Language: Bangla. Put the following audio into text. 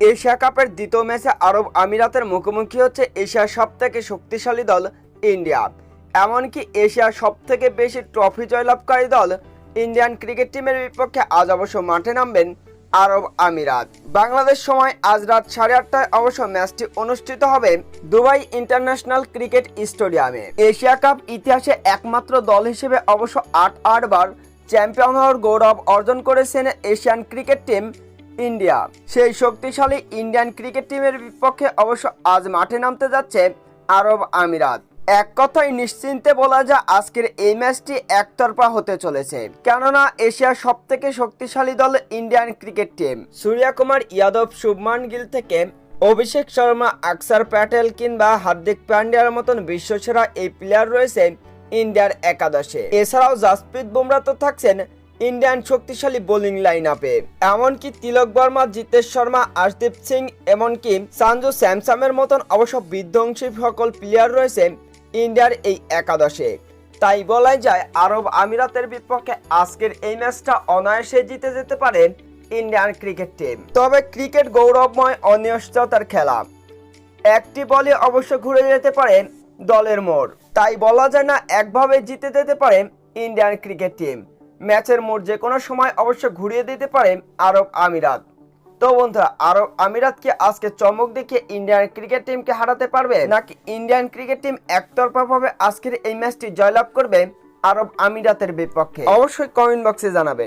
এশিয়া কাপের দ্বিতীয় ম্যাচে আরব আমিরাতের মুখোমুখি হচ্ছে এশিয়ার সব থেকে শক্তিশালী দল ইন্ডিয়া। এমনকি এশিয়ার সব থেকে বেশি ট্রফি জয়লাভকারী দল ইন্ডিয়ান ক্রিকেট টিমের বিপক্ষে আজ অবশ্য মাঠে নামবেন আরব আমিরাত। বাংলাদেশ সময় আজ রাত সাড়ে আটটায় অবশ্য ম্যাচটি অনুষ্ঠিত হবে দুবাই ইন্টারন্যাশনাল ক্রিকেট স্টেডিয়ামে। এশিয়া কাপ ইতিহাসে একমাত্র দল হিসেবে অবশ্য আট আটবার চ্যাম্পিয়ন হওয়ার গৌরব অর্জন করেছেন এশিয়ান ক্রিকেট টিম ইন্ডিয়া। সেই শক্তিশালী ইন্ডিয়ান ক্রিকেট টিমের বিপক্ষে অবশ্য আজ মাঠে নামতে যাচ্ছে আরব আমিরাত। এক কথায় নিশ্চিন্তে বলা যায়, আজকের এই ম্যাচটি একতরফা হতে চলেছে। কেননা, এশিয়ার সব থেকে শক্তিশালী দল Indian cricket team. Surya Kumar Yadav, Shubman Gill থেকে অভিষেক শর্মা, আকসার প্যাটেল কিংবা হার্দিক পান্ডিয়ার মতন বিশ্বসেরা এই প্লেয়ার রয়েছে ইন্ডিয়ার একাদশে। এছাড়াও জাসপ্রীত বুমরা তো থাকছেন ইন্ডিয়ান শক্তিশালী বোলিং লাইন আপে এমনকি তিলক বর্মা, জিতেশ শর্মা আশদীপ সিং, এমনকি সানজু স্যামসামের মতন অবশ্য বিধ্বংসী সকল প্লেয়ার রয়েছে ইন্ডিয়ার এই একাদশে। তাই বলাই যায়, আরব আমিরাতের বিপক্ষে আজকের এই ম্যাচটা অনায়াসে জিতে যেতে পারে ইন্ডিয়ান ক্রিকেট টিম তবে ক্রিকেট গৌরবময় অনিশ্চয়তার খেলা। একটি বলে অবশ্য ঘুরে যেতে পারে দলের মোড়। তাই বলা যায় না, একভাবে জিতে যেতে পারে ইন্ডিয়ান ক্রিকেট টিম ম্যাচের মোড় যে কোনো সময় অবশ্য ঘুরিয়ে দিতে পারে আরব আমিরাত। তো বন্ধুরা, আরব আমিরাত কি আজকে চমক দেখিয়ে ইন্ডিয়ান ক্রিকেট টিমকে হারাতে পারবে? নাকি ইন্ডিয়ান ক্রিকেট টিম একতরফাভাবে আজকের এই ম্যাচটি জয়লাভ করবে আরব আমিরাতের বিপক্ষে? অবশ্যই কমেন্ট বক্সে জানাবেন।